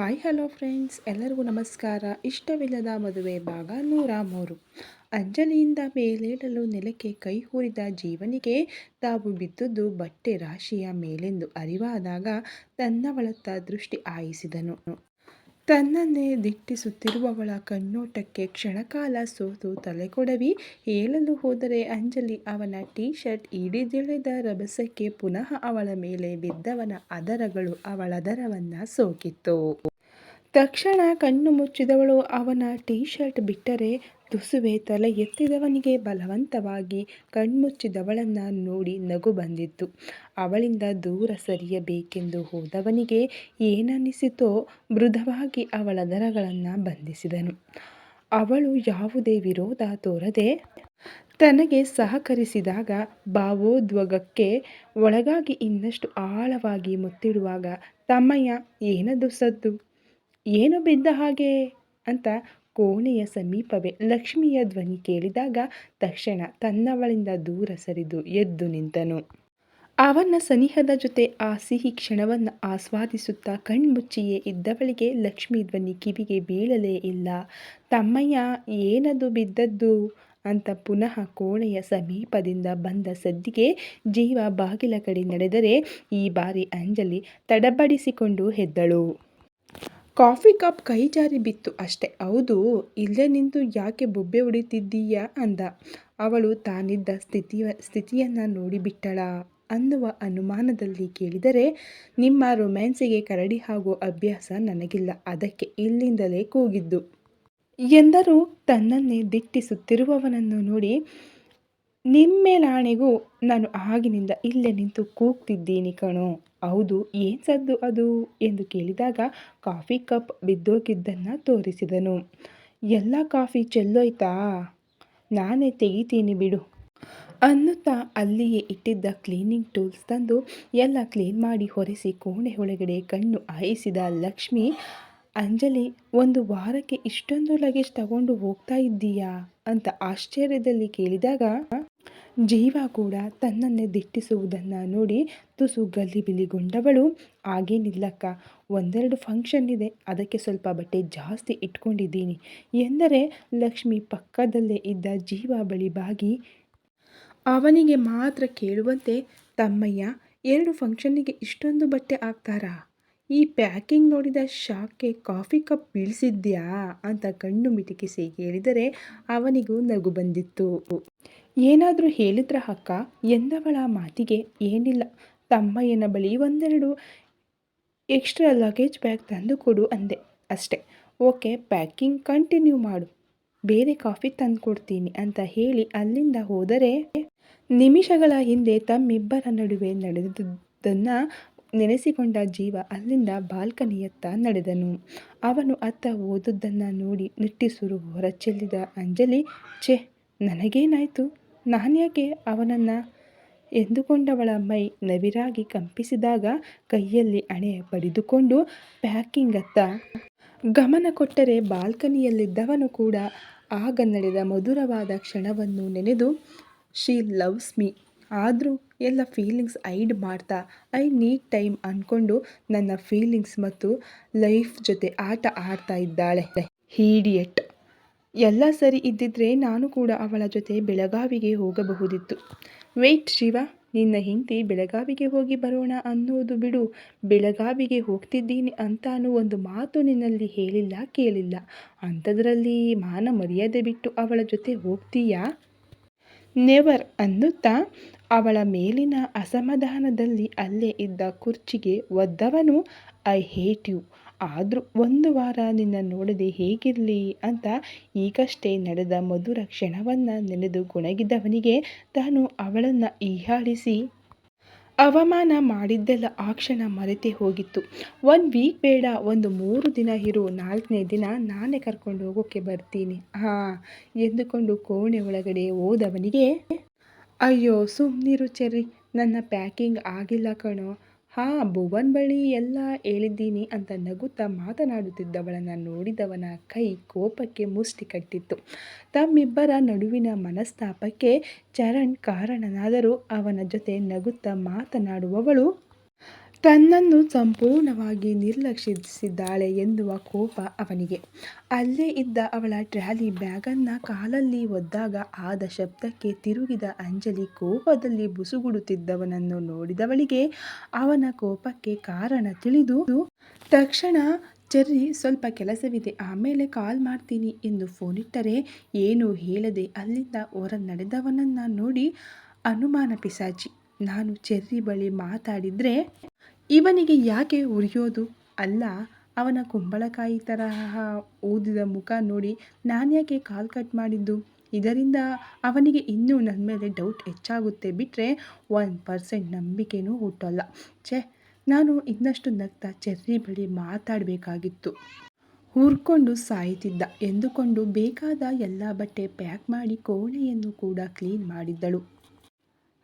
Hi hello friends ಎಲ್ಲರಿಗೂ ನಮಸ್ಕಾರ. ಇಷ್ಟವಿಲ್ಲದ ಮದುವೆ ಭಾಗ ನೂರ ಮೂರು. ಅಂಜಲಿಯಿಂದ ಮೇಲೇಳಲು ನೆಲಕ್ಕೆ ಕೈ ಹೂರಿದ ಜೀವನಿಗೆ ತಾವು ಬಿದ್ದುದು ಬಟ್ಟೆ ರಾಶಿಯ ಮೇಲೆಂದು ಅರಿವಾದಾಗ ತನ್ನವಳತ್ತ ದೃಷ್ಟಿ ಆಯಿಸಿದನು ತನ್ನನ್ನೇ ದಿಟ್ಟಿಸುತ್ತಿರುವವಳ ಕಣ್ಣೋಟಕ್ಕೆ ಕ್ಷಣಕಾಲ ಸೋತು ತಲೆಕೊಡವಿ. ಹೇಳಲು ಹೋದರೆ ಅಂಜಲಿ ಅವನ ಟೀ ಶರ್ಟ್ ಹಿಡಿದೆಳೆದ ರಭಸಕ್ಕೆ ಪುನಃ ಅವಳ ಮೇಲೆ ಬಿದ್ದವನ ಅದರಗಳು ಅವಳದರವನ್ನು ಸೋಕಿತ್ತು. ತಕ್ಷಣ ಕಣ್ಣು ಮುಚ್ಚಿದವಳು. ಅವನ ಟೀ ಶರ್ಟ್ ಬಿಟ್ಟರೆ ತುಸುವೆ ತಲೆ ಎತ್ತಿದವನಿಗೆ ಬಲವಂತವಾಗಿ ಕಣ್ಮುಚ್ಚಿದವಳನ್ನು ನೋಡಿ ನಗು ಬಂದಿತ್ತು. ಅವಳಿಂದ ದೂರ ಸರಿಯಬೇಕೆಂದು ಹೋದವನಿಗೆ ಏನನ್ನಿಸಿತೋ ಮೃದುವಾಗಿ ಅವಳ ದರಗಳನ್ನು ಬಂಧಿಸಿದನು. ಅವಳು ಯಾವುದೇ ವಿರೋಧ ತೋರದೆ ತನಗೆ ಸಹಕರಿಸಿದಾಗ ಭಾವೋದ್ವಗಕ್ಕೆ ಒಳಗಾಗಿ ಇನ್ನಷ್ಟು ಆಳವಾಗಿ ಮುತ್ತಿಡುವಾಗ, ತಮ್ಮಯ್ಯ, ಏನದು ಸದ್ದು? ಏನು ಬಿದ್ದ ಹಾಗೆ? ಅಂತ ಕೋಣೆಯ ಸಮೀಪವೇ ಲಕ್ಷ್ಮಿಯ ಧ್ವನಿ ಕೇಳಿದಾಗ ತಕ್ಷಣ ತನ್ನವಳಿಂದ ದೂರ ಸರಿದು ಎದ್ದು ನಿಂತನು. ಅವನ ಸನಿಹದ ಜೊತೆ ಆ ಸಿಹಿ ಕ್ಷಣವನ್ನು ಆಸ್ವಾದಿಸುತ್ತಾ ಕಣ್ಮುಚ್ಚಿಯೇ ಇದ್ದವಳಿಗೆ ಲಕ್ಷ್ಮಿ ಧ್ವನಿ ಕಿವಿಗೆ ಬೀಳಲೇ ಇಲ್ಲ. ತಮ್ಮಯ್ಯ, ಏನದು ಬಿದ್ದದ್ದು? ಅಂತ ಪುನಃ ಕೋಣೆಯ ಸಮೀಪದಿಂದ ಬಂದ ಸದ್ದಿಗೆ ಜೀವ ಬಾಗಿಲ ಕಡೆ ನಡೆದರೆ ಈ ಬಾರಿ ಅಂಜಲಿ ತಡಬಡಿಸಿಕೊಂಡು ಎದ್ದಳು ಕಾಫಿ ಕಪ್ ಕೈ ಜಾರಿ ಬಿತ್ತು. ಅಷ್ಟೆ, ಹೌದು. ಇಲ್ಲೇ ನಿಂತು ಯಾಕೆ ಬೊಬ್ಬೆ ಹೊಡಿತಿದ್ದೀಯಾ? ಅಂದ. ಅವಳು ತಾನಿದ್ದ ಸ್ಥಿತಿಯ ಸ್ಥಿತಿಯನ್ನು ನೋಡಿಬಿಟ್ಟಳ ಅನ್ನುವ ಅನುಮಾನದಲ್ಲಿ ಕೇಳಿದರೆ, ನಿಮ್ಮ ರೊಮ್ಯಾನ್ಸಿಗೆ ಕರಡಿ ಹಾಗೂ ಅಭ್ಯಾಸ ನನಗಿಲ್ಲ. ಅದಕ್ಕೆ ಇಲ್ಲಿಂದಲೇ ಕೂಗಿದ್ದು ಎಂದರೂ. ತನ್ನನ್ನೇ ದಿಟ್ಟಿಸುತ್ತಿರುವವನನ್ನು ನೋಡಿ ನಿಮ್ಮೇಲಾಣೆಗೂ ನಾನು ಆಗಿನಿಂದ ಇಲ್ಲೇ ನಿಂತು ಕೂಗ್ತಿದ್ದೀನಿ ಕಣೋ. ಹೌದು, ಏನು ಸದ್ದು ಅದು? ಎಂದು ಕೇಳಿದಾಗ ಕಾಫಿ ಕಪ್ ಬಿದ್ದೋಗಿದ್ದನ್ನು ತೋರಿಸಿದನು. ಎಲ್ಲ ಕಾಫಿ ಚೆಲ್ಲೋಯ್ತಾ? ನಾನೇ ತೆಗಿತೀನಿ ಬಿಡು. ಅನ್ನುತ್ತಾ ಅಲ್ಲಿಯೇ ಇಟ್ಟಿದ್ದ ಕ್ಲೀನಿಂಗ್ ಟೂಲ್ಸ್ ತಂದು ಎಲ್ಲ ಕ್ಲೀನ್ ಮಾಡಿ ಹೊರೆಸಿ ಕೋಣೆ ಒಳಗಡೆ ಕಣ್ಣು ಹಾಯಿಸಿದ ಲಕ್ಷ್ಮಿ, ಅಂಜಲಿ, ಒಂದು ವಾರಕ್ಕೆ ಇಷ್ಟೊಂದು ಲಗೇಜ್ ತಗೊಂಡು ಹೋಗ್ತಾ ಇದ್ದೀಯಾ? ಅಂತ ಆಶ್ಚರ್ಯದಲ್ಲಿ ಕೇಳಿದಾಗ ಜೀವ ಕೂಡ ತನ್ನನ್ನೇ ದಿಟ್ಟಿಸುವುದನ್ನು ನೋಡಿ ತುಸು ಗಲ್ಲಿಬಿಲಿಗೊಂಡವಳು ಆಗೇನಿಲ್ಲಕ್ಕ ಒಂದೆರಡು ಫಂಕ್ಷನ್ ಇದೆ. ಅದಕ್ಕೆ ಸ್ವಲ್ಪ ಬಟ್ಟೆ ಜಾಸ್ತಿ ಇಟ್ಕೊಂಡಿದ್ದೀನಿ. ಎಂದರೆ ಲಕ್ಷ್ಮಿ ಪಕ್ಕದಲ್ಲೇ ಇದ್ದ ಜೀವ ಬಳಿ ಬಾಗಿ, ಅವನಿಗೆ ಮಾತ್ರ ಕೇಳುವಂತೆ, ತಮ್ಮಯ್ಯ, ಎರಡು ಫಂಕ್ಷನ್ನಿಗೆ ಇಷ್ಟೊಂದು ಬಟ್ಟೆ ಹಾಕ್ತಾರಾ? ಈ ಪ್ಯಾಕಿಂಗ್ ನೋಡಿದ ಶಾಕ್ಗೆ ಕಾಫಿ ಕಪ್ ಬೀಳಿಸಿದ್ಯಾ ಅಂತ ಕಣ್ಣು ಮಿಟುಕಿಸಿ ಕೇಳಿದರೆ ಅವನಿಗೂ ನಗು ಬಂದಿತ್ತು. ಏನಾದರೂ ಹೇಳಿದ್ರ ಅಕ್ಕ? ಎಂದವಳ ಮಾತಿಗೆ ಏನಿಲ್ಲ. ತಮ್ಮಯ್ಯನ ಬಳಿ ಒಂದೆರಡು ಎಕ್ಸ್ಟ್ರಾ ಲಗೇಜ್ ಬ್ಯಾಗ್ ತಂದು ಕೊಡು ಅಂದೆ. ಅಷ್ಟೆ. ಓಕೆ, ಪ್ಯಾಕಿಂಗ್ ಕಂಟಿನ್ಯೂ ಮಾಡು. ಬೇರೆ ಕಾಫಿ ತಂದು ಕೊಡ್ತೀನಿ ಅಂತ ಹೇಳಿ ಅಲ್ಲಿಂದ ಹೋದರೆ ನಿಮಿಷಗಳ ಹಿಂದೆ ತಮ್ಮಿಬ್ಬರ ನಡುವೆ ನಡೆದುದನ್ನು ನೆನೆಸಿಕೊಂಡ ಜೀವ ಅಲ್ಲಿಂದ ಬಾಲ್ಕನಿಯತ್ತ ನಡೆದನು. ಅವನು ಅತ್ತ ಓದುದನ್ನು ನೋಡಿ ನಿಟ್ಟಿಸುರು ಹೊರಚೆಲ್ಲಿದ ಅಂಜಲಿ, ಛೆ, ನನಗೇನಾಯಿತು? ನಾನ್ಯಾಕೆ ಅವನನ್ನು ಎಂದುಕೊಂಡವಳ ಮೈ ನವಿರಾಗಿ ಕಂಪಿಸಿದಾಗ ಕೈಯಲ್ಲಿ ಹಣೆ ಪಡೆದುಕೊಂಡು ಪ್ಯಾಕಿಂಗತ್ತ ಗಮನ ಕೊಟ್ಟರೆ ಬಾಲ್ಕನಿಯಲ್ಲಿದ್ದವನು ಕೂಡ ಆಗ ನಡೆದ ಮಧುರವಾದ ಕ್ಷಣವನ್ನು ನೆನೆದು ಶಿ ಲವ್ಸ್ ಮೀ ಆದರೂ ಎಲ್ಲ ಫೀಲಿಂಗ್ಸ್ ಐಡ್ ಮಾಡ್ತಾ ಐ ನೀಡ್ ಟೈಮ್ ಅಂದ್ಕೊಂಡು ನನ್ನ ಫೀಲಿಂಗ್ಸ್ ಮತ್ತು ಲೈಫ್ ಜೊತೆ ಆಟ ಆಡ್ತಾ ಇದ್ದಾಳೆ. ಹೀಡಿಯಟ್ ಎಲ್ಲ ಸರಿ ಇದ್ದಿದ್ರೆ ನಾನು ಕೂಡ ಅವಳ ಜೊತೆ ಬೆಳಗಾವಿಗೆ ಹೋಗಬಹುದಿತ್ತು. ವೆಯ್ಟ್ ಶಿವ, ನಿನ್ನ ಹಿಂದೆ ಬೆಳಗಾವಿಗೆ ಹೋಗಿ ಬರೋಣ ಅನ್ನೋದು ಬಿಡು. ಬೆಳಗಾವಿಗೆ ಹೋಗ್ತಿದ್ದೀನಿ ಅಂತಾನು ಒಂದು ಮಾತು ನಿನ್ನಲ್ಲಿ ಹೇಳಿಲ್ಲ, ಕೇಳಿಲ್ಲ. ಅಂಥದ್ರಲ್ಲಿ ಮಾನ ಮರ್ಯಾದೆ ಬಿಟ್ಟು ಅವಳ ಜೊತೆ ಹೋಗ್ತೀಯಾ? ನೆವರ್ ಅನ್ನುತ್ತಾ ಅವಳ ಮೇಲಿನ ಅಸಮಾಧಾನದಲ್ಲಿ ಅಲ್ಲೇ ಇದ್ದ ಕುರ್ಚಿಗೆ ಒದ್ದವನು, ಐ ಹೇಟ್ ಯು, ಆದರೂ ಒಂದು ವಾರ ನಿನ್ನ ನೋಡದೆ ಹೇಗಿರಲಿ? ಅಂತ ಈಗಷ್ಟೇ ನಡೆದ ಮಧುರ ಕ್ಷಣವನ್ನು ನೆನೆದು ಗೊಣಗಿದವನಿಗೆ ತಾನು ಅವಳನ್ನು ಈಹಾಡಿಸಿ ಅವಮಾನ ಮಾಡಿದ್ದೆಲ್ಲ ಆ ಕ್ಷಣ ಮರೆತೇ ಹೋಗಿತ್ತು. ಒಂದು ವೀಕ್ ಬೇಡ, ಒಂದು ಮೂರು ದಿನ ಇರು, ನಾಲ್ಕನೇ ದಿನ ನಾನೇ ಕರ್ಕೊಂಡು ಹೋಗೋಕ್ಕೆ ಬರ್ತೀನಿ. ಹಾಂ, ಎಂದುಕೊಂಡು ಕೋಣೆ ಒಳಗಡೆ ಹೋದವನಿಗೆ ಅಯ್ಯೋ ಸುಮ್ಮನಿರು ಚೆರ್ರಿ. ನನ್ನ ಪ್ಯಾಕಿಂಗ್ ಆಗಿಲ್ಲ ಕಣೋ. ಹಾಂ, ಭುವನ್ ಬಳಿ ಎಲ್ಲ ಹೇಳಿದ್ದೀನಿ ಅಂತ ನಗುತ್ತಾ ಮಾತನಾಡುತ್ತಿದ್ದವಳನ್ನು ನೋಡಿದವನ ಕೈ ಕೋಪಕ್ಕೆ ಮುಷ್ಟಿ ಕಟ್ಟಿತ್ತು. ತಮ್ಮಿಬ್ಬರ ನಡುವಿನ ಮನಸ್ತಾಪಕ್ಕೆ ಚರಣ್ ಕಾರಣನಾದರೂ ಅವನ ಜೊತೆ ನಗುತ್ತಾ ಮಾತನಾಡುವವಳು ತನ್ನನ್ನು ಸಂಪೂರ್ಣವಾಗಿ ನಿರ್ಲಕ್ಷಿಸಿದ್ದಾಳೆ ಎನ್ನುವ ಕೋಪ ಅವನಿಗೆ. ಅಲ್ಲೇ ಇದ್ದ ಅವಳ ಟ್ರ್ಯಾಲಿ ಬ್ಯಾಗನ್ನು ಕಾಲಲ್ಲಿ ಒದ್ದಾಗ ಆದ ಶಬ್ದಕ್ಕೆ ತಿರುಗಿದ ಅಂಜಲಿ ಕೋಪದಲ್ಲಿ ಬುಸುಗುಡುತ್ತಿದ್ದವನನ್ನು ನೋಡಿದವಳಿಗೆ ಅವನ ಕೋಪಕ್ಕೆ ಕಾರಣ ತಿಳಿದು, ತಕ್ಷಣ ಚೆರ್ರಿ, ಸ್ವಲ್ಪ ಕೆಲಸವಿದೆ, ಆಮೇಲೆ ಕಾಲ್ ಮಾಡ್ತೀನಿ ಎಂದು ಫೋನಿಟ್ಟರೆ ಏನೂ ಹೇಳದೆ ಅಲ್ಲಿಂದ ಹೊರ ನಡೆದವನನ್ನು ನೋಡಿ ಅನುಮಾನ ಪಿಸಾಚಿ ನಾನು ಚೆರ್ರಿ ಬಳಿ ಮಾತಾಡಿದ್ರೆ ಇವನಿಗೆ ಯಾಕೆ ಉರಿಯೋದು? ಅಲ್ಲ, ಅವನ ಕುಂಬಳಕಾಯಿ ತರಹ ಊದಿದ ಮುಖ ನೋಡಿ ನಾನ್ಯಾಕೆ ಕಾಲ್ ಕಟ್ ಮಾಡಿದ್ದು? ಇದರಿಂದ ಅವನಿಗೆ ಇನ್ನೂ ನನ್ನ ಮೇಲೆ ಡೌಟ್ ಹೆಚ್ಚಾಗುತ್ತೆ. ಬಿಟ್ಟರೆ ಒನ್ ಪರ್ಸೆಂಟ್ ನಂಬಿಕೆನೂ ಹುಟ್ಟಲ್ಲ. ಛೇ, ನಾನು ಇನ್ನಷ್ಟು ನಗ್ತಾ ಚೆರ್ರಿ ಬಳಿ ಮಾತಾಡಬೇಕಾಗಿತ್ತು. ಹುರ್ಕೊಂಡು ಸಾಯ್ತಿದ್ದ. ಎಂದುಕೊಂಡು ಬೇಕಾದ ಎಲ್ಲ ಬಟ್ಟೆ ಪ್ಯಾಕ್ ಮಾಡಿ ಕೋಣೆಯನ್ನು ಕೂಡ ಕ್ಲೀನ್ ಮಾಡಿದ್ದಳು.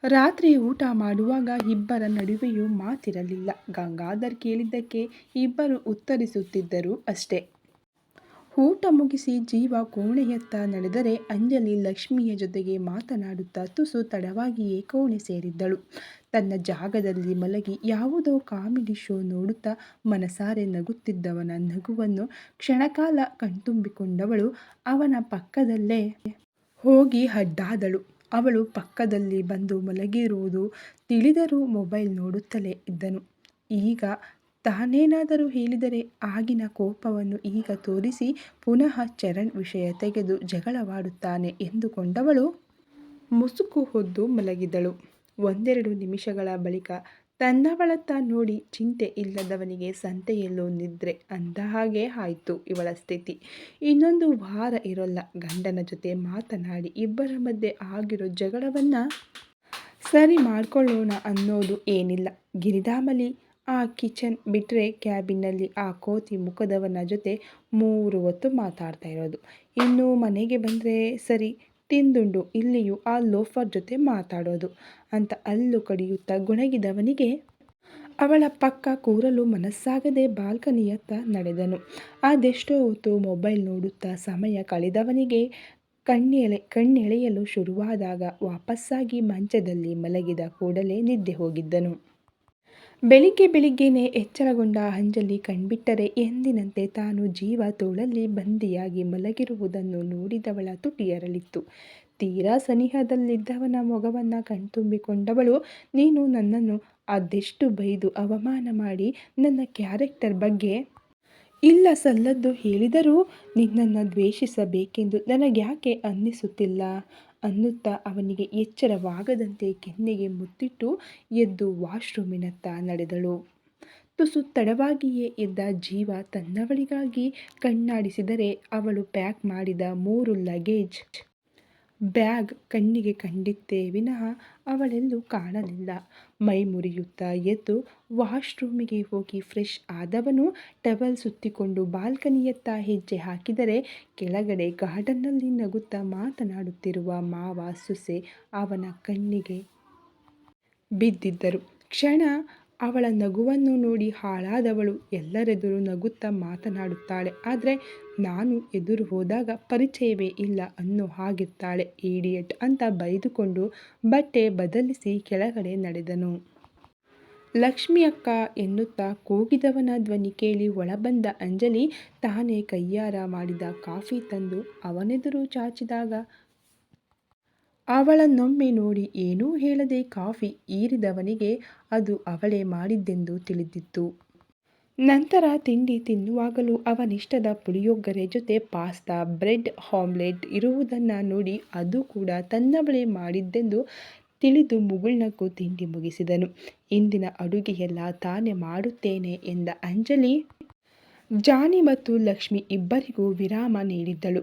ರಾತ್ರಿ ಊಟ ಮಾಡುವಾಗ ಇಬ್ಬರ ನಡುವೆಯೂ ಮಾತಿರಲಿಲ್ಲ. ಗಂಗಾಧರ್ ಕೇಳಿದ್ದಕ್ಕೆ ಇಬ್ಬರು ಉತ್ತರಿಸುತ್ತಿದ್ದರು ಅಷ್ಟೇ. ಊಟ ಮುಗಿಸಿ ಜೀವ ಕೋಣೆಯತ್ತ ನಡೆದರೆ ಅಂಜಲಿ ಲಕ್ಷ್ಮಿಯ ಜೊತೆಗೆ ಮಾತನಾಡುತ್ತಾ ತುಸು ತಡವಾಗಿಯೇ ಕೋಣೆ ಸೇರಿದ್ದಳು. ತನ್ನ ಜಾಗದಲ್ಲಿ ಮಲಗಿ ಯಾವುದೋ ಕಾಮಿಡಿ ಶೋ ನೋಡುತ್ತಾ ಮನಸಾರೆ ನಗುತ್ತಿದ್ದವನ ನಗುವನ್ನು ಕ್ಷಣಕಾಲ ಕಣ್ತುಂಬಿಕೊಂಡವಳು ಅವನ ಪಕ್ಕದಲ್ಲೇ ಹೋಗಿ ಅಡ್ಡಾದಳು. ಅವಳು ಪಕ್ಕದಲ್ಲಿ ಬಂದು ಮಲಗಿರುವುದು ತಿಳಿದರೂ ಮೊಬೈಲ್ ನೋಡುತ್ತಲೇ ಇದ್ದನು. ಈಗ ತಾನೇನಾದರೂ ಹೇಳಿದರೆ ಆಗಿನ ಕೋಪವನ್ನು ಈಗ ತೋರಿಸಿ ಪುನಃ ಚರಣ್ ವಿಷಯ ತೆಗೆದು ಜಗಳವಾಡುತ್ತಾನೆ ಎಂದುಕೊಂಡವಳು ಮುಸುಕು ಹೊದ್ದು ಮಲಗಿದಳು. ಒಂದೆರಡು ನಿಮಿಷಗಳ ಬಳಿಕ ತನ್ನವಳತ್ತ ನೋಡಿ ಚಿಂತೆ ಇಲ್ಲದವನಿಗೆ ಸಂತೆಯಲ್ಲೂ ನಿದ್ರೆ ಅಂದ ಹಾಗೆ ಆಯಿತು ಇವಳ ಸ್ಥಿತಿ. ಇನ್ನೊಂದು ವಾರ ಇರೋಲ್ಲ. ಗಂಡನ ಜೊತೆ ಮಾತನಾಡಿ ಇಬ್ಬರ ಮಧ್ಯೆ ಆಗಿರೋ ಜಗಳವನ್ನು ಸರಿ ಮಾಡ್ಕೊಳ್ಳೋಣ ಅನ್ನೋದು ಏನಿಲ್ಲ. ಗಿರಿಧಾಮಲಿ ಆ ಕಿಚನ್ ಬಿಟ್ಟರೆ ಕ್ಯಾಬಿನ್ನಲ್ಲಿ ಆ ಕೋತಿ ಮುಖದವನ ಜೊತೆ ಮೂರು ಹೊತ್ತು ಮಾತಾಡ್ತಾ ಇರೋದು. ಇನ್ನು ಮನೆಗೆ ಬಂದರೆ ಸರಿ ತಿಂದುಂಡು, ಇಲ್ಲಿಯೂ ಆ ಲೋಫರ್ ಜೊತೆ ಮಾತಾಡೋದು ಅಂತ ಅಲ್ಲು ಕಡಿಯುತ್ತಾ ಗುಣಗಿದವನಿಗೆ. ಅವಳ ಪಕ್ಕ ಕೂರಲು ಮನಸ್ಸಾಗದೆ ಬಾಲ್ಕನಿಯತ್ತ ನಡೆದನು. ಅದೆಷ್ಟೋ ಹೊತ್ತು ಮೊಬೈಲ್ ನೋಡುತ್ತಾ ಸಮಯ ಕಳೆದವನಿಗೆ ಕಣ್ಣೆಳೆ, ಕಣ್ಣೆಳೆಯಲು ಶುರುವಾದಾಗ ವಾಪಸ್ಸಾಗಿ ಮಂಚದಲ್ಲಿ ಮಲಗಿದ ಕೂಡಲೇ ನಿದ್ದೆ ಹೋಗಿದ್ದನು. ಬೆಳಿಗ್ಗೆ ಬೆಳಿಗ್ಗೆನೆ ಎಚ್ಚರಗೊಂಡ ಅಂಜಲಿ ಕಣ್ಬಿಟ್ಟರೆ ಎಂದಿನಂತೆ ತಾನು ಜೀವ ತೋಳಲ್ಲಿ ಬಂದಿಯಾಗಿ ಮಲಗಿರುವುದನ್ನು ನೋಡಿದವಳ ತುಟಿಯರಳಿತ್ತು. ತೀರಾ ಸನಿಹದಲ್ಲಿದ್ದವನ ಮೊಗವನ್ನು ಕಣ್ತುಂಬಿಕೊಂಡವಳು, ನೀನು ನನ್ನನ್ನು ಅದೆಷ್ಟು ಬೈದು ಅವಮಾನ ಮಾಡಿ ನನ್ನ ಕ್ಯಾರೆಕ್ಟರ್ ಬಗ್ಗೆ ಇಲ್ಲ ಸಲ್ಲದ್ದು ಹೇಳಿದರೂ ನಿನ್ನನ್ನು ದ್ವೇಷಿಸಬೇಕೆಂದು ನನಗ್ಯಾಕೆ ಅನ್ನಿಸುತ್ತಿಲ್ಲ? ಅನ್ನುತ್ತಾ ಅವನಿಗೆ ಎಚ್ಚರವಾಗದಂತೆ ಕೆನ್ನೆಗೆ ಮುತ್ತಿಟ್ಟು ಎದ್ದು ವಾಶ್ರೂಮಿನತ್ತ ನಡೆದಳು. ತುಸು ತಡವಾಗಿಯೇ ಇದ್ದ ಜೀವ ತನ್ನವಳಿಗಾಗಿ ಕಣ್ಣಾಡಿಸಿದರೆ ಅವಳು ಪ್ಯಾಕ್ ಮಾಡಿದ ಮೂರು ಲಗೇಜ್ ಬ್ಯಾಗ್ ಕಣ್ಣಿಗೆ ಕಂಡಿತ್ತೇ ವಿನಃ ಅವಳೆಲ್ಲೂ ಕಾಣಲಿಲ್ಲ. ಮೈ ಮುರಿಯುತ್ತಾ ಎದ್ದು ವಾಶ್ರೂಮಿಗೆ ಹೋಗಿ ಫ್ರೆಶ್ ಆದವನು ಟವೆಲ್ ಸುತ್ತಿಕೊಂಡು ಬಾಲ್ಕನಿಯತ್ತ ಹೆಜ್ಜೆ ಹಾಕಿದರೆ ಕೆಳಗಡೆ ಗಾರ್ಡನ್ನಲ್ಲಿ ನಗುತ್ತಾ ಮಾತನಾಡುತ್ತಿರುವ ಮಾವ ಸೊಸೆ ಅವನ ಕಣ್ಣಿಗೆ ಬಿದ್ದಿದ್ದರು. ಕ್ಷಣ ಅವಳ ನಗುವನ್ನು ನೋಡಿ ಹಾಳಾದವಳು. ಎಲ್ಲರೆದುರು ನಗುತ್ತಾ ಮಾತನಾಡುತ್ತಾಳೆ. ಆದರೆ ನಾನು ಎದುರು ಹೋದಾಗ ಪರಿಚಯವೇ ಇಲ್ಲ ಅನ್ನೋ ಹಾಗಿರ್ತಾಳೆ. ಈಡಿಯಟ್ ಅಂತ ಬೈದುಕೊಂಡು ಬಟ್ಟೆ ಬದಲಿಸಿ ಕೆಳಗಡೆ ನಡೆದನು. ಲಕ್ಷ್ಮಿ ಅಕ್ಕ ಎನ್ನುತ್ತಾ ಕೂಗಿದವನ ಧ್ವನಿ ಕೇಳಿ ಒಳಬಂದ ಅಂಜಲಿ ತಾನೇ ಕೈಯಾರ ಮಾಡಿದ ಕಾಫಿ ತಂದು ಅವನೆದುರು ಚಾಚಿದಾಗ ಅವಳನ್ನೊಮ್ಮೆ ನೋಡಿ ಏನೂ ಹೇಳದೆ ಕಾಫಿ ಈರಿದವನಿಗೆ ಅದು ಅವಳೇ ಮಾಡಿದ್ದೆಂದು ತಿಳಿದಿತ್ತು. ನಂತರ ತಿಂಡಿ ತಿನ್ನುವಾಗಲೂ ಅವನಿಷ್ಟದ ಪುಳಿಯೊಗ್ಗರೆ ಜೊತೆ ಪಾಸ್ತಾ, ಬ್ರೆಡ್ ಹಾಮ್ಲೆಟ್ ಇರುವುದನ್ನು ನೋಡಿ ಅದು ಕೂಡ ತನ್ನವಳೇ ಮಾಡಿದ್ದೆಂದು ತಿಳಿದು ಮುಗುಳ್ನಕ್ಕೂ ತಿಂಡಿ ಮುಗಿಸಿದನು. ಇಂದಿನ ಅಡುಗೆಯೆಲ್ಲ ತಾನೇ ಮಾಡುತ್ತೇನೆ ಎಂದ ಅಂಜಲಿ, ಜಾನಿ ಮತ್ತು ಲಕ್ಷ್ಮಿ ಇಬ್ಬರಿಗೂ ವಿರಾಮ ನೀಡಿದ್ದಳು.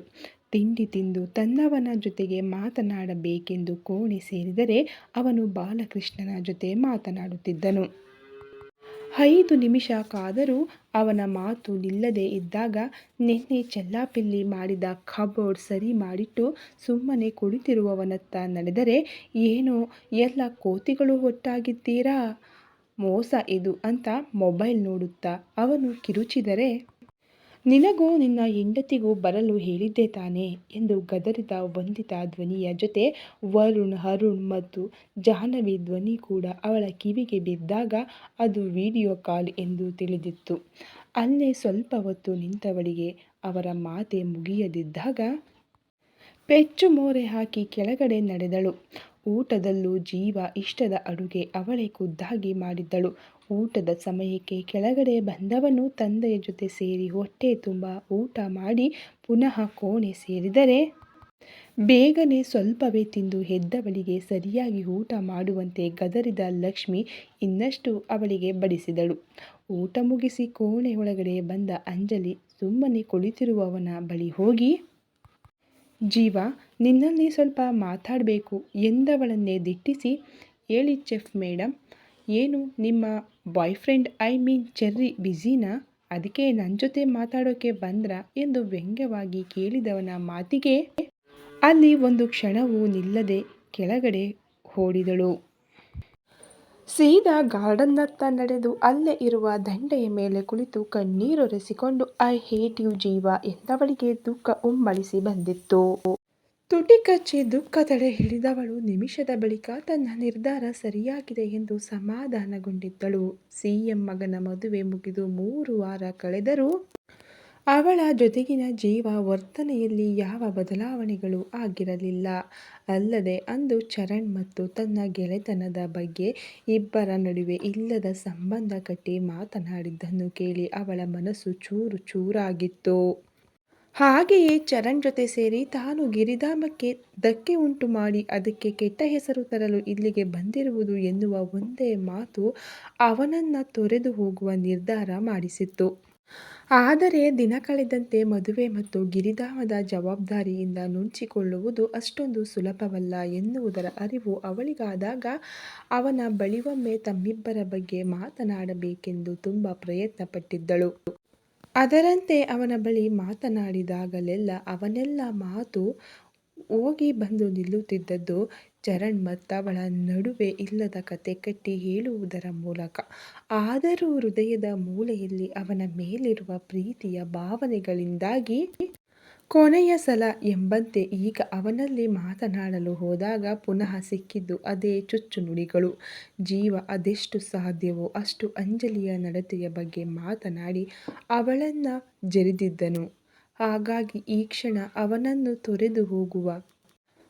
ತಿಂಡಿ ತಿಂದು ತನ್ನವನ ಜೊತೆಗೆ ಮಾತನಾಡಬೇಕೆಂದು ಕೋಣೆ ಸೇರಿದರೆ ಅವನು ಬಾಲಕೃಷ್ಣನ ಜೊತೆ ಮಾತನಾಡುತ್ತಿದ್ದನು. ಐದು ನಿಮಿಷ ಕಾದರೂ ಅವನ ಮಾತು ನಿಲ್ಲದೆ ಇದ್ದಾಗ ನಿನ್ನೆ ಚೆಲ್ಲಾಪಿಲ್ಲಿ ಮಾಡಿದ ಕಬೋರ್ಡ್ ಸರಿ ಮಾಡಿಟ್ಟು ಸುಮ್ಮನೆ ಕುಳಿತಿರುವವನತ್ತ ನಡೆದರೆ, ಏನೋ, ಎಲ್ಲ ಕೋತಿಗಳು ಒಟ್ಟಾಗಿದ್ದೀರಾ ಮೋಸ ಇದು ಅಂತ ಮೊಬೈಲ್ ನೋಡುತ್ತಾ ಅವನು ಕಿರುಚಿದರೆ ನಿನಗೂ ನಿನ್ನ ಹೆಂಡತಿಗೂ ಬರಲು ಹೇಳಿದ್ದೆ ತಾನೆ ಎಂದು ಗದರಿದ ವಂದಿತ ಧ್ವನಿಯ ಜೊತೆ ವರುಣ್ ಅರುಣ್ ಮತ್ತು ಜಾಹ್ನವಿ ಧ್ವನಿ ಕೂಡ ಅವಳ ಕಿವಿಗೆ ಬಿದ್ದಾಗ ಅದು ವಿಡಿಯೋ ಕಾಲ್ ಎಂದು ತಿಳಿದಿತ್ತು. ಅಲ್ಲೇ ಸ್ವಲ್ಪ ಹೊತ್ತು ನಿಂತವಳಿಗೆ ಅವರ ಮಾತೆ ಮುಗಿಯದಿದ್ದಾಗ ಪೆಚ್ಚು ಮೋರೆ ಹಾಕಿ ಕೆಳಗಡೆ ನಡೆದಳು. ಊಟದಲ್ಲೂ ಜೀವ ಇಷ್ಟದ ಅಡುಗೆ ಅವಳೇ ಖುದ್ದಾಗಿ ಮಾಡಿದ್ದಳು. ಊಟದ ಸಮಯಕ್ಕೆ ಕೆಳಗಡೆ ಬಂದವನು ತಂದೆಯ ಜೊತೆ ಸೇರಿ ಹೊಟ್ಟೆ ತುಂಬ ಊಟ ಮಾಡಿ ಪುನಃ ಕೋಣೆ ಸೇರಿದರೆ ಬೇಗನೆ ಸ್ವಲ್ಪವೇ ತಿಂದು ಹೆದ್ದವಳಿಗೆ ಸರಿಯಾಗಿ ಊಟ ಮಾಡುವಂತೆ ಗದರಿದ ಲಕ್ಷ್ಮಿ ಇನ್ನಷ್ಟು ಅವಳಿಗೆ ಬಡಿಸಿದಳು. ಊಟ ಮುಗಿಸಿ ಕೋಣೆ ಒಳಗಡೆ ಬಂದ ಅಂಜಲಿ ಸುಮ್ಮನೆ ಕುಳಿತಿರುವವನ ಬಳಿ ಹೋಗಿ, ಜೀವ ನಿನ್ನಲ್ಲಿ ಸ್ವಲ್ಪ ಮಾತಾಡಬೇಕು ಎಂದವಳನ್ನೇ ದಿಟ್ಟಿಸಿ, ಹೇಳಿ ಚೆಫ್ ಮೇಡಮ್ ಏನು ನಿಮ್ಮ boyfriend I mean Cherry ಬ್ಯುಸಿನಾ ಅದಕ್ಕೆ ನನ್ನ ಜೊತೆ ಮಾತಾಡೋಕೆ ಬಂದ್ರಾ? ಎಂದು ವ್ಯಂಗ್ಯವಾಗಿ ಕೇಳಿದವನ ಮಾತಿಗೆ ಅಲ್ಲಿ ಒಂದು ಕ್ಷಣವೂ ನಿಲ್ಲದೆ ಕೆಳಗಡೆ ಓಡಿದಳು. ಸೀದಾ ಗಾರ್ಡನ್ನತ್ತ ನಡೆದು ಅಲ್ಲೇ ಇರುವ ದಂಡೆಯ ಮೇಲೆ ಕುಳಿತು ಕಣ್ಣೀರೊರೆಸಿಕೊಂಡು, ಐ ಹೇಟ್ ಯು, ಜೀವ ಎಂದವಳಿಗೆ ದುಃಖ ಉಮ್ಮಳಿಸಿ ಬಂದಿತ್ತು. ತುಟಿ ಕಚ್ಚಿ ದುಃಖ ತಡೆ ಹಿಡಿದವಳು ನಿಮಿಷದ ಬಳಿಕ ತನ್ನ ನಿರ್ಧಾರ ಸರಿಯಾಗಿದೆ ಎಂದು ಸಮಾಧಾನಗೊಂಡಿದ್ದಳು. ಸಿಎಂ ಮಗನ ಮದುವೆ ಮುಗಿದು ಮೂರು ವಾರ ಕಳೆದರೂ ಅವಳ ಜೊತೆಗಿನ ಜೀವ ವರ್ತನೆಯಲ್ಲಿ ಯಾವ ಬದಲಾವಣೆಗಳು ಆಗಿರಲಿಲ್ಲ. ಅಲ್ಲದೆ ಅಂದು ಚರಣ್ ಮತ್ತು ತನ್ನ ಗೆಳೆತನದ ಬಗ್ಗೆ ಇಬ್ಬರ ನಡುವೆ ಇಲ್ಲದ ಸಂಬಂಧ ಕಟ್ಟಿ ಮಾತನಾಡಿದ್ದನ್ನು ಕೇಳಿ ಅವಳ ಮನಸ್ಸು ಚೂರು ಚೂರಾಗಿತ್ತು. ಹಾಗೆಯೇ ಚರಣ್ ಜೊತೆ ಸೇರಿ ತಾನು ಗಿರಿಧಾಮಕ್ಕೆ ಧಕ್ಕೆ ಉಂಟು ಮಾಡಿ ಅದಕ್ಕೆ ಕೆಟ್ಟ ಹೆಸರು ತರಲು ಇಲ್ಲಿಗೆ ಬಂದಿರುವುದು ಎನ್ನುವ ಒಂದೇ ಮಾತು ಅವನನ್ನು ತೊರೆದು ಹೋಗುವ ನಿರ್ಧಾರ ಮಾಡಿಸಿತ್ತು. ಆದರೆ ದಿನ ಕಳೆದಂತೆ ಮದುವೆ ಮತ್ತು ಗಿರಿಧಾಮದ ಜವಾಬ್ದಾರಿಯಿಂದ ನುಂಚಿಕೊಳ್ಳುವುದು ಅಷ್ಟೊಂದು ಸುಲಭವಲ್ಲ ಎನ್ನುವುದರ ಅರಿವು ಅವಳಿಗಾದಾಗ ಅವನ ಬಳಿವೊಮ್ಮೆ ತಮ್ಮಿಬ್ಬರ ಬಗ್ಗೆ ಮಾತನಾಡಬೇಕೆಂದು ತುಂಬ ಪ್ರಯತ್ನಪಟ್ಟಿದ್ದಳು. ಅದರಂತೆ ಅವನ ಬಳಿ ಮಾತನಾಡಿದಾಗಲೆಲ್ಲ ಅವನೆಲ್ಲ ಮಾತು ಹೋಗಿ ಬಂದು ನಿಲ್ಲುತ್ತಿದ್ದದ್ದು ಚರಣ್ ಮತ್ತವಳ ನಡುವೆ ಇಲ್ಲದ ಕತೆ ಕಟ್ಟಿ ಹೇಳುವುದರ ಮೂಲಕ. ಆದರೂ ಹೃದಯದ ಮೂಲೆಯಲ್ಲಿ ಅವನ ಮೇಲಿರುವ ಪ್ರೀತಿಯ ಭಾವನೆಗಳಿಂದಾಗಿ ಕೊನೆಯ ಸಲ ಎಂಬಂತೆ ಈಗ ಅವನಲ್ಲಿ ಮಾತನಾಡಲು ಹೋದಾಗ ಪುನಃ ಸಿಕ್ಕಿದ್ದು ಅದೇ ಚುಚ್ಚು ನುಡಿಗಳು ಜೀವ ಅದೆಷ್ಟು ಸಾಧ್ಯವೋ ಅಷ್ಟು ಅಂಜಲಿಯ ನಡತೆಯ ಬಗ್ಗೆ ಮಾತನಾಡಿ ಅವಳನ್ನು ಜರಿದಿದ್ದನು. ಹಾಗಾಗಿ ಈ ಕ್ಷಣ ಅವನನ್ನು ತೊರೆದು ಹೋಗುವ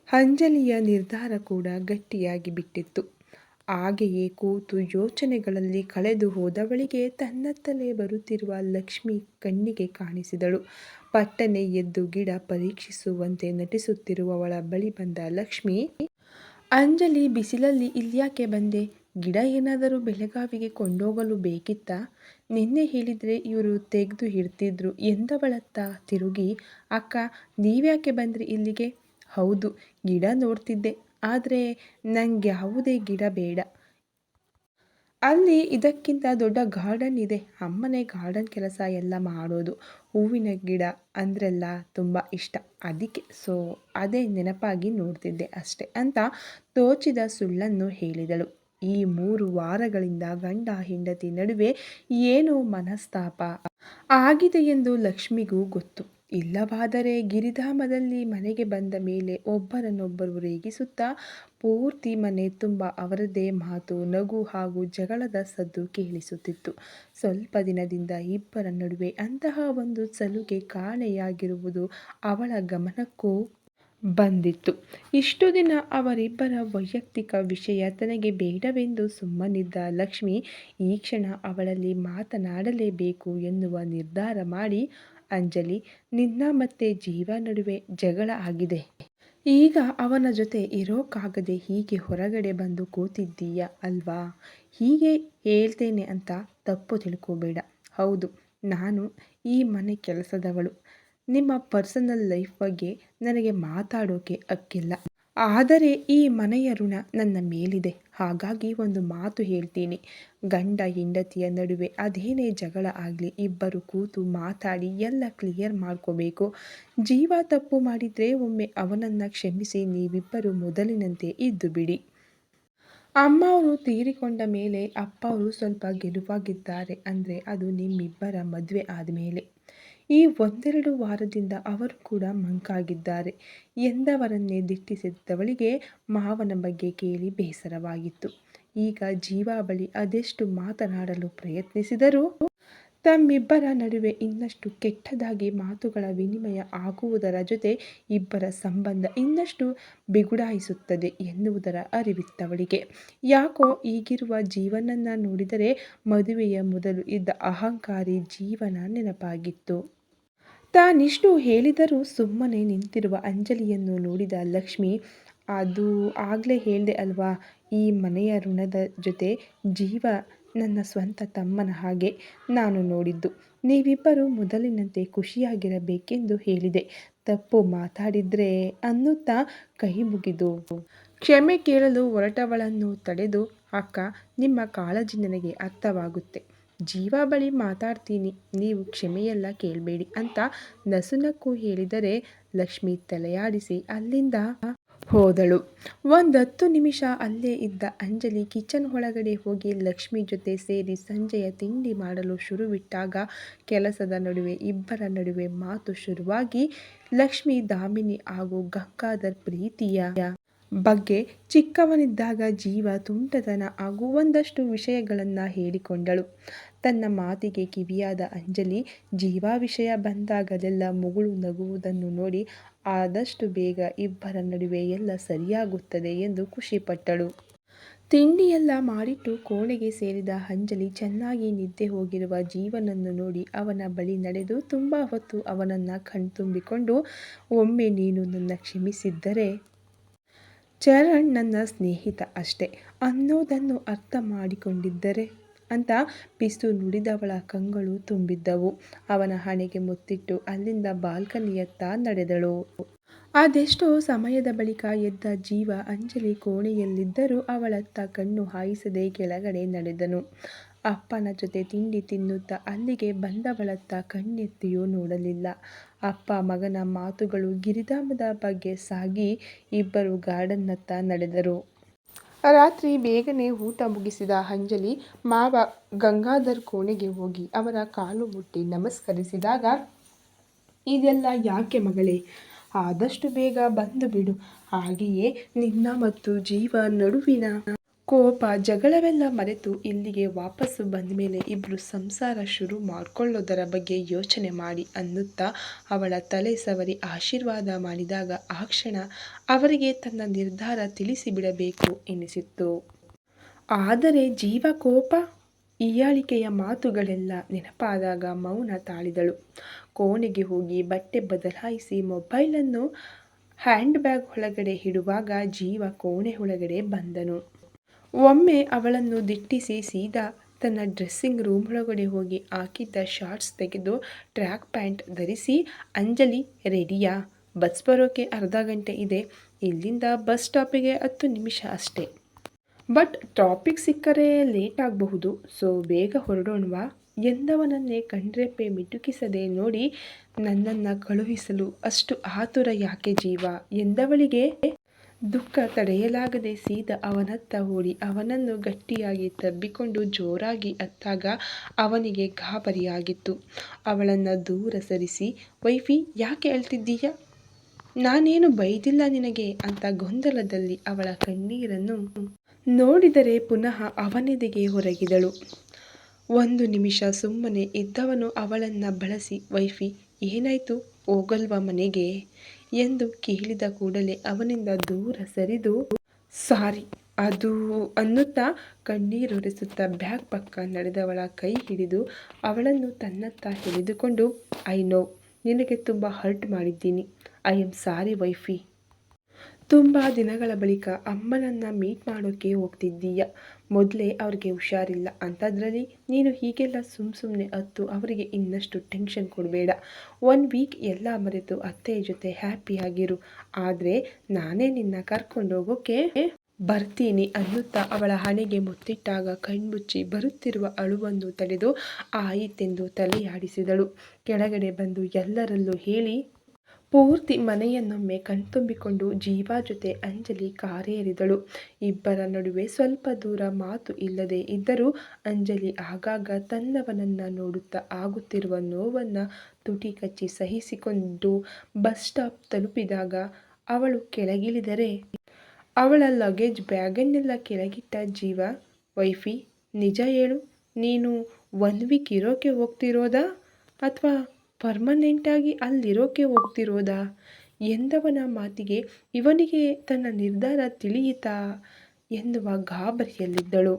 ಅಂಜಲಿಯ ನಿರ್ಧಾರ ಕೂಡ ಗಟ್ಟಿಯಾಗಿ ಬಿಟ್ಟಿತ್ತು. ಹಾಗೆಯೇ ಕೂತು ಯೋಚನೆಗಳಲ್ಲಿ ಕಳೆದು ಹೋದವಳಿಗೆ ತನ್ನತ್ತಲೇ ಬರುತ್ತಿರುವ ಲಕ್ಷ್ಮಿ ಕಣ್ಣಿಗೆ ಕಾಣಿಸಿದಳು. ಪಟ್ಟನೆ ಎದ್ದು ಗಿಡ ಪರೀಕ್ಷಿಸುವಂತೆ ನಟಿಸುತ್ತಿರುವವಳ ಬಳಿ ಬಂದ ಲಕ್ಷ್ಮಿ, ಅಂಜಲಿ, ಬಿಸಿಲಲ್ಲಿ ಇಲ್ಯಾಕೆ ಬಂದೆ? ಗಿಡ ಏನಾದರೂ ಬೆಳಗಾವಿಗೆ ಕೊಂಡೋಗಲು ಬೇಕಿತ್ತಾ? ನಿನ್ನೆ ಹೇಳಿದರೆ ಇವರು ತೆಗ್ದು ಇಡ್ತಿದ್ರು ಎಂದವಳತ್ತ ತಿರುಗಿ, ಅಕ್ಕ, ನೀವ್ಯಾಕೆ ಬಂದ್ರಿ ಇಲ್ಲಿಗೆ? ಹೌದು, ಗಿಡ ನೋಡ್ತಿದ್ದೆ ಆದರೆ ನನಗೆ ಯಾವುದೇ ಗಿಡ ಬೇಡ. ಅಲ್ಲಿ ಇದಕ್ಕಿಂತ ದೊಡ್ಡ ಗಾರ್ಡನ್ ಇದೆ ಅಮ್ಮನೇ ಗಾರ್ಡನ್ ಕೆಲಸ ಎಲ್ಲ ಮಾಡೋದು. ಹೂವಿನ ಗಿಡ ಅಂದ್ರೆಲ್ಲ ತುಂಬ ಇಷ್ಟ ಅದಕ್ಕೆ ಸೊ ಅದೇ ನೆನಪಾಗಿ ನೋಡ್ತಿದ್ದೆ ಅಷ್ಟೆ ಅಂತ ತೋಚಿದ ಸುಳ್ಳನ್ನು ಹೇಳಿದಳು. ಈ ಮೂರು ವಾರಗಳಿಂದ ಗಂಡ ಹೆಂಡತಿ ನಡುವೆ ಏನು ಮನಸ್ತಾಪ ಆಗಿದೆ ಎಂದು ಲಕ್ಷ್ಮಿಗೂ ಗೊತ್ತು. ಇಲ್ಲವಾದರೆ ಗಿರಿಧಾಮದಲ್ಲಿ ಮನೆಗೆ ಬಂದ ಮೇಲೆ ಒಬ್ಬರನ್ನೊಬ್ಬರು ರೇಗಿಸುತ್ತಾ ಪೂರ್ತಿ ಮನೆ ತುಂಬ ಅವರದೇ ಮಾತು, ನಗು ಹಾಗೂ ಜಗಳದ ಸದ್ದು ಕೇಳಿಸುತ್ತಿತ್ತು. ಸ್ವಲ್ಪ ದಿನದಿಂದ ಇಬ್ಬರ ನಡುವೆ ಅಂತಹ ಒಂದು ಸಲುಗೆ ಕಾಣೆಯಾಗಿರುವುದು ಅವಳ ಗಮನಕ್ಕೂ ಬಂದಿತ್ತು. ಇಷ್ಟು ದಿನ ಅವರಿಬ್ಬರ ವೈಯಕ್ತಿಕ ವಿಷಯ ತನಗೆ ಬೇಡವೆಂದು ಸುಮ್ಮನಿದ್ದ ಲಕ್ಷ್ಮಿ ಈ ಕ್ಷಣ ಅವಳಲ್ಲಿ ಮಾತನಾಡಲೇಬೇಕು ಎನ್ನುವ ನಿರ್ಧಾರ ಮಾಡಿ ಅಂಜಲಿ, ನಿನ್ನ ಮತ್ತೆ ಜೀವ ನಡುವೆ ಜಗಳ ಆಗಿದೆ. ಈಗ ಅವನ ಜೊತೆ ಇರೋಕ್ಕಾಗದೆ ಹೀಗೆ ಹೊರಗಡೆ ಬಂದು ಕೂತಿದ್ದೀಯ ಅಲ್ವಾ? ಹೀಗೆ ಹೇಳ್ತೇನೆ ಅಂತ ತಪ್ಪು ತಿಳ್ಕೋಬೇಡ. ಹೌದು, ನಾನು ಈ ಮನೆ ಕೆಲಸದವಳು. ನಿಮ್ಮ ಪರ್ಸನಲ್ ಲೈಫ್ ಬಗ್ಗೆ ನನಗೆ ಮಾತಾಡೋಕೆ ಹಕ್ಕಿಲ್ಲ. ಆದರೆ ಈ ಮನೆಯ ಋಣ ನನ್ನ ಮೇಲಿದೆ. ಹಾಗಾಗಿ ಒಂದು ಮಾತು ಹೇಳ್ತೀನಿ. ಗಂಡ ಹೆಂಡತಿಯ ನಡುವೆ ಅದೇನೇ ಜಗಳ ಆಗಲಿ, ಇಬ್ಬರು ಕೂತು ಮಾತಾಡಿ ಎಲ್ಲ ಕ್ಲಿಯರ್ ಮಾಡ್ಕೋಬೇಕು. ಜೀವ ತಪ್ಪು ಮಾಡಿದರೆ ಒಮ್ಮೆ ಅವನನ್ನು ಕ್ಷಮಿಸಿ, ನೀವಿಬ್ಬರು ಮೊದಲಿನಂತೆ ಇದ್ದು ಬಿಡಿ. ಅಮ್ಮವ್ರು ತೀರಿಕೊಂಡ ಮೇಲೆ ಅಪ್ಪ ಅವರು ಸ್ವಲ್ಪ ಗೆಲುವಾಗಿದ್ದಾರೆ ಅಂದರೆ ಅದು ನಿಮ್ಮಿಬ್ಬರ ಮದ್ವೆ ಆದ್ಮೇಲೆ. ಈ ಒಂದೆರಡು ವಾರದಿಂದ ಅವರು ಕೂಡ ಮಂಕಾಗಿದ್ದಾರೆ. ಎಂದವರನ್ನೇ ದಿಟ್ಟಿಸಿದ್ದವಳಿಗೆ ಮಾವನ ಬಗ್ಗೆ ಕೇಳಿ ಬೇಸರವಾಗಿತ್ತು. ಈಗ ಜೀವಾಬಳಿ ಅದೆಷ್ಟು ಮಾತನಾಡಲು ಪ್ರಯತ್ನಿಸಿದರೂ ತಮ್ಮಿಬ್ಬರ ನಡುವೆ ಇನ್ನಷ್ಟು ಕೆಟ್ಟದಾಗಿ ಮಾತುಗಳ ವಿನಿಮಯ ಆಗುವುದರ ಜೊತೆ ಇಬ್ಬರ ಸಂಬಂಧ ಇನ್ನಷ್ಟು ಬಿಗುಡಾಯಿಸುತ್ತದೆ ಎನ್ನುವುದರ ಅರಿವಿತ್ತವಳಿಗೆ. ಯಾಕೋ ಈಗಿರುವ ಜೀವನನ್ನ ನೋಡಿದರೆ ಮದುವೆಯ ಮೊದಲು ಇದ್ದ ಅಹಂಕಾರಿ ಜೀವನ ನೆನಪಾಗಿತ್ತು. ತಾನಿಷ್ಟು ಹೇಳಿದರೂ ಸುಮ್ಮನೆ ನಿಂತಿರುವ ಅಂಜಲಿಯನ್ನು ನೋಡಿದ ಲಕ್ಷ್ಮಿ, ಅದು ಆಗಲೇ ಹೇಳಿದೆ ಅಲ್ವಾ, ಈ ಮನೆಯ ಋಣದ ಜೊತೆ ಜೀವ ನನ್ನ ಸ್ವಂತ ತಮ್ಮನ ಹಾಗೆ ನಾನು ನೋಡಿದ್ದು. ನೀವಿಬ್ಬರು ಮೊದಲಿನಂತೆ ಖುಷಿಯಾಗಿರಬೇಕೆಂದು ಹೇಳಿದೆ. ತಪ್ಪು ಮಾತಾಡಿದ್ರೆ ಅನ್ನುತ್ತಾ ಕೈ ಮುಗಿದು. ಕ್ಷಮೆ ಕೇಳಲು ಹೊರಟವಳನ್ನು ತಡೆದು, ಅಕ್ಕ, ನಿಮ್ಮ ಕಾಳಜಿ ನನಗೆ ಅರ್ಥವಾಗುತ್ತೆ. ಜೀವ ಬಳಿ ಮಾತಾಡ್ತೀನಿ, ನೀವು ಕ್ಷಮೆಯೆಲ್ಲ ಕೇಳಬೇಡಿ ಅಂತ ನಸುನಕ್ಕೂ ಹೇಳಿದರೆ, ಲಕ್ಷ್ಮಿ ತಲೆಯಾಡಿಸಿ, ಅಲ್ಲಿಂದ ಹೋದಳು. ಒಂದತ್ತು ನಿಮಿಷ ಅಲ್ಲೇ ಇದ್ದ ಅಂಜಲಿ ಕಿಚನ್ ಒಳಗಡೆ ಹೋಗಿ ಲಕ್ಷ್ಮಿ ಜೊತೆ ಸೇರಿ ಸಂಜೆಯ ತಿಂಡಿ ಮಾಡಲು ಶುರುವಿಟ್ಟಾಗ ಕೆಲಸದ ನಡುವೆ ಇಬ್ಬರ ನಡುವೆ ಮಾತು ಶುರುವಾಗಿ, ಲಕ್ಷ್ಮಿ, ದಾಮಿನಿ ಹಾಗೂ ಗಂಗಾಧರ್ ಪ್ರೀತಿಯ ಬಗ್ಗೆ ಚಿಕ್ಕವನಿದ್ದಾಗ ಜೀವ ತುಂಟತನ ಹಾಗೂ ಒಂದಷ್ಟು ವಿಷಯಗಳನ್ನು ಹೇಳಿಕೊಂಡಳು. ತನ್ನ ಮಾತಿಗೆ ಕಿವಿಯಾದ ಅಂಜಲಿ ಜೀವಾ ವಿಷಯ ಬಂದಾಗಲೆಲ್ಲ ಮುಗುಳು ನಗುವುದನ್ನು ನೋಡಿ ಆದಷ್ಟು ಬೇಗ ಇಬ್ಬರ ನಡುವೆ ಎಲ್ಲ ಸರಿಯಾಗುತ್ತದೆ ಎಂದು ಖುಷಿಪಟ್ಟಳು. ತಿಂಡಿಯೆಲ್ಲ ಮಾಡಿಟ್ಟು ಕೋಣೆಗೆ ಸೇರಿದ ಅಂಜಲಿ ಚೆನ್ನಾಗಿ ನಿದ್ದೆ ಹೋಗಿರುವ ಜೀವನನ್ನು ನೋಡಿ ಅವನ ಬಳಿ ನಡೆದು ತುಂಬ ಹೊತ್ತು ಅವನನ್ನು ಕಣ್ತುಂಬಿಕೊಂಡು, ಒಮ್ಮೆ ನೀನು ನನ್ನ ಕ್ಷಮಿಸಿದ್ದರೆ ಚರಣ್ ನನ್ನ ಸ್ನೇಹಿತ ಅಷ್ಟೇ. ಅನ್ನೋದನ್ನು ಅರ್ಥ ಮಾಡಿಕೊಂಡಿದ್ದರೆ ಅಂತ ಪಿಸ್ತು ನುಡಿದವಳ ಕಂಗಳು ತುಂಬಿದ್ದವು. ಅವನ ಹಣೆಗೆ ಮುತ್ತಿಟ್ಟು ಅಲ್ಲಿಂದ ಬಾಲ್ಕನಿಯತ್ತ ನಡೆದಳು. ಅದೆಷ್ಟೋ ಸಮಯದ ಬಳಿಕ ಎದ್ದ ಜೀವ ಅಂಜಲಿ ಕೋಣೆಯಲ್ಲಿದ್ದರೂ ಅವಳತ್ತ ಕಣ್ಣು ಹಾಯಿಸದೆ ಕೆಳಗಡೆ ನಡೆದನು. ಅಪ್ಪನ ಜೊತೆ ತಿಂಡಿ ತಿನ್ನುತ್ತ ಅಲ್ಲಿಗೆ ಬಂದವಳತ್ತ ಕಣ್ಣೆತ್ತಿಯೂ ನೋಡಲಿಲ್ಲ. ಅಪ್ಪ ಮಗನ ಮಾತುಗಳು ಗಿರಿಧಾಮದ ಬಗ್ಗೆ ಸಾಗಿ ಇಬ್ಬರು ಗಾರ್ಡನ್ನತ್ತ ನಡೆದರು. ರಾತ್ರಿ ಬೇಗನೆ ಊಟ ಮುಗಿಸಿದ ಅಂಜಲಿ ಮಾವ ಗಂಗಾಧರ್ ಕೋಣೆಗೆ ಹೋಗಿ ಅವರ ಕಾಲು ಮುಟ್ಟಿ ನಮಸ್ಕರಿಸಿದಾಗ, ಇದೆಲ್ಲ ಯಾಕೆ ಮಗಳೇ? ಆದಷ್ಟು ಬೇಗ ಬಂದು ಬಿಡು. ಹಾಗೆಯೇ ನಿನ್ನ ಮತ್ತು ಜೀವ ನಡುವಿನ ಕೋಪ, ಜಗಳವೆಲ್ಲ ಮರೆತು ಇಲ್ಲಿಗೆ ವಾಪಸ್ಸು ಬಂದ ಮೇಲೆ ಇಬ್ಬರು ಸಂಸಾರ ಶುರು ಮಾಡ್ಕೊಳ್ಳೋದರ ಬಗ್ಗೆ ಯೋಚನೆ ಮಾಡಿ ಅನ್ನುತ್ತಾ ಅವಳ ತಲೆ ಸವರಿ ಆಶೀರ್ವಾದ ಮಾಡಿದಾಗ ಆ ಕ್ಷಣ ಅವರಿಗೆ ತನ್ನ ನಿರ್ಧಾರ ತಿಳಿಸಿಬಿಡಬೇಕು ಎನಿಸಿತ್ತು. ಆದರೆ ಜೀವ ಕೋಪ? ಈಯಾಳಿಕೆಯ ಮಾತುಗಳೆಲ್ಲ ನೆನಪಾದಾಗ ಮೌನ ತಾಳಿದಳು. ಕೋಣೆಗೆ ಹೋಗಿ ಬಟ್ಟೆ ಬದಲಾಯಿಸಿ ಮೊಬೈಲನ್ನು ಹ್ಯಾಂಡ್ ಬ್ಯಾಗ್ ಒಳಗಡೆ ಇಡುವಾಗ ಜೀವ ಕೋಣೆ ಒಳಗಡೆ ಬಂದನು. ಒಮ್ಮೆ ಅವಳನ್ನು ದಿಟ್ಟಿಸಿ ಸೀದಾ ತನ್ನ ಡ್ರೆಸ್ಸಿಂಗ್ ರೂಮ್ ಒಳಗಡೆ ಹೋಗಿ ಹಾಕಿದ್ದ ಶಾರ್ಟ್ಸ್ ತೆಗೆದು ಟ್ರ್ಯಾಕ್ ಪ್ಯಾಂಟ್ ಧರಿಸಿ, ಅಂಜಲಿ, ರೆಡಿಯಾ? ಬಸ್ ಬರೋಕೆ ಅರ್ಧ ಗಂಟೆ ಇದೆ. ಇಲ್ಲಿಂದ ಬಸ್ ಸ್ಟಾಪಿಗೆ ಹತ್ತು ನಿಮಿಷ ಅಷ್ಟೇ. ಬಟ್ ಟ್ರಾಫಿಕ್ ಸಿಕ್ಕರೆ ಲೇಟ್ ಆಗಬಹುದು. ಸೊ ಬೇಗ ಹೊರಡೋಣವಾ? ಎಂದವನನ್ನೇ ಕಣ್ರೆಪ್ಪೆ ಮಿಟುಕಿಸದೆ ನೋಡಿ, ನನ್ನನ್ನು ಕಳುಹಿಸಲು ಅಷ್ಟು ಆತುರ ಯಾಕೆ ಜೀವ? ಎಂದವಳಿಗೆ ದುಃಖ ತಡೆಯಲಾಗದೆ ಸೀದ ಅವನತ್ತ ಓಡಿ ಅವನನ್ನು ಗಟ್ಟಿಯಾಗಿ ತಬ್ಬಿಕೊಂಡು ಜೋರಾಗಿ ಅತ್ತಾಗ ಅವನಿಗೆ ಗಾಬರಿಯಾಗಿತ್ತು. ಅವಳನ್ನು ದೂರ ಸರಿಸಿ, ವೈಫಿ, ಯಾಕೆ ಅಳ್ತಿದ್ದೀಯ? ನಾನೇನು ಬೈದಿಲ್ಲ ನಿನಗೆ ಅಂತ ಗೊಂದಲದಲ್ಲಿ ಅವಳ ಕಣ್ಣೀರನ್ನು ನೋಡಿದರೆ ಪುನಃ ಅವನೆದೆಗೆ ಹೊರಗಿದಳು ಒಂದು ನಿಮಿಷ ಸುಮ್ಮನೆ ಇದ್ದವನು ಅವಳನ್ನು ಬಳಸಿ, ವೈಫಿ, ಏನಾಯಿತು? ಹೋಗಲ್ವ ಮನೆಗೆ? ಎಂದು ಕೇಳಿದ ಕೂಡಲೇ ಅವನಿಂದ ದೂರ ಸರಿದು, ಸಾರಿ, ಅದು ಅನ್ನುತ್ತಾ ಕಣ್ಣೀರೊರೆಸುತ್ತಾ ಬ್ಯಾಗ್ ಪಕ್ಕ ನಡೆದವಳ ಕೈ ಹಿಡಿದು ಅವಳನ್ನು ತನ್ನತ್ತ ಹಿಡಿದುಕೊಂಡು ಐ ನೋ ನಿನಗೆ ತುಂಬ ಹರ್ಟ್ ಮಾಡಿದ್ದೀನಿ. ಐ ಆಮ್ ಸಾರಿ ವೈಫಿ ತುಂಬ ದಿನಗಳ ಬಳಿಕ ಅಮ್ಮನನ್ನು ಮೀಟ್ ಮಾಡೋಕ್ಕೆ ಹೋಗ್ತಿದ್ದೀಯ. ಮೊದಲೇ ಅವ್ರಿಗೆ ಹುಷಾರಿಲ್ಲ. ಅಂಥದ್ರಲ್ಲಿ ನೀನು ಹೀಗೆಲ್ಲ ಸುಮ್ಮ ಸುಮ್ಮನೆ ಅತ್ತು ಅವರಿಗೆ ಇನ್ನಷ್ಟು ಟೆನ್ಷನ್ ಕೊಡಬೇಡ. ಒನ್ ವೀಕ್ ಎಲ್ಲ ಮರೆತು ಅತ್ತೆಯ ಜೊತೆ ಹ್ಯಾಪಿಯಾಗಿರು ಆದರೆ ನಾನೇ ನಿನ್ನ ಕರ್ಕೊಂಡೋಗೋಕ್ಕೆ ಬರ್ತೀನಿ ಅನ್ನುತ್ತಾ ಅವಳ ಹಣೆಗೆ ಮುತ್ತಿಟ್ಟಾಗ ಕಣ್ಮುಚ್ಚಿ ಬರುತ್ತಿರುವ ಅಳುವನ್ನು ತಡೆದು ಆಯಿತೆಂದು ತಲೆಯಾಡಿಸಿದಳು. ಕೆಳಗಡೆ ಬಂದು ಎಲ್ಲರಲ್ಲೂ ಹೇಳಿ ಪೂರ್ತಿ ಮನೆಯನ್ನೊಮ್ಮೆ ಕಣ್ತುಂಬಿಕೊಂಡು ಜೀವ ಜೊತೆ ಅಂಜಲಿ ಕಾರೇರಿದಳು. ಇಬ್ಬರ ನಡುವೆ ಸ್ವಲ್ಪ ದೂರ ಮಾತು ಇಲ್ಲದೆ ಇದ್ದರೂ ಅಂಜಲಿ ಆಗಾಗ ತನ್ನವನನ್ನ ನೋಡುತ್ತಾ ಆಗುತ್ತಿರುವ ನೋವನ್ನು ತುಟಿ ಕಚ್ಚಿ ಸಹಿಸಿಕೊಂಡು ಬಸ್ ಸ್ಟಾಪ್ ತಲುಪಿದಾಗ ಅವಳು ಕೆಳಗಿಳಿದರೆ, ಅವಳ ಲಗೇಜ್ ಬ್ಯಾಗನ್ನೆಲ್ಲ ಕೆಳಗಿಟ್ಟ ಜೀವ, ವೈಫಿ, ನಿಜ ಹೇಳು, ನೀನು ಒನ್ ವೀಕ್ ಇರೋಕೆ ಹೋಗ್ತಿರೋದಾ ಅಥವಾ ಪರ್ಮನೆಂಟಾಗಿ ಅಲ್ಲಿರೋಕೆ ಹೋಗ್ತಿರೋದಾ ಎಂದವನ ಮಾತಿಗೆ ಇವನಿಗೆ ತನ್ನ ನಿರ್ಧಾರ ತಿಳಿಯಿತಾ ಎನ್ನುವ ಗಾಬರಿಯಲ್ಲಿದ್ದಳು.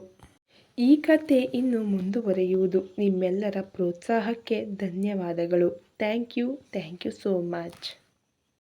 ಈ ಕತೆ ಇನ್ನು ಮುಂದುವರೆಯುವುದು ನಿಮ್ಮೆಲ್ಲರ ಪ್ರೋತ್ಸಾಹಕ್ಕೆ ಧನ್ಯವಾದಗಳು. Thank you thank you so much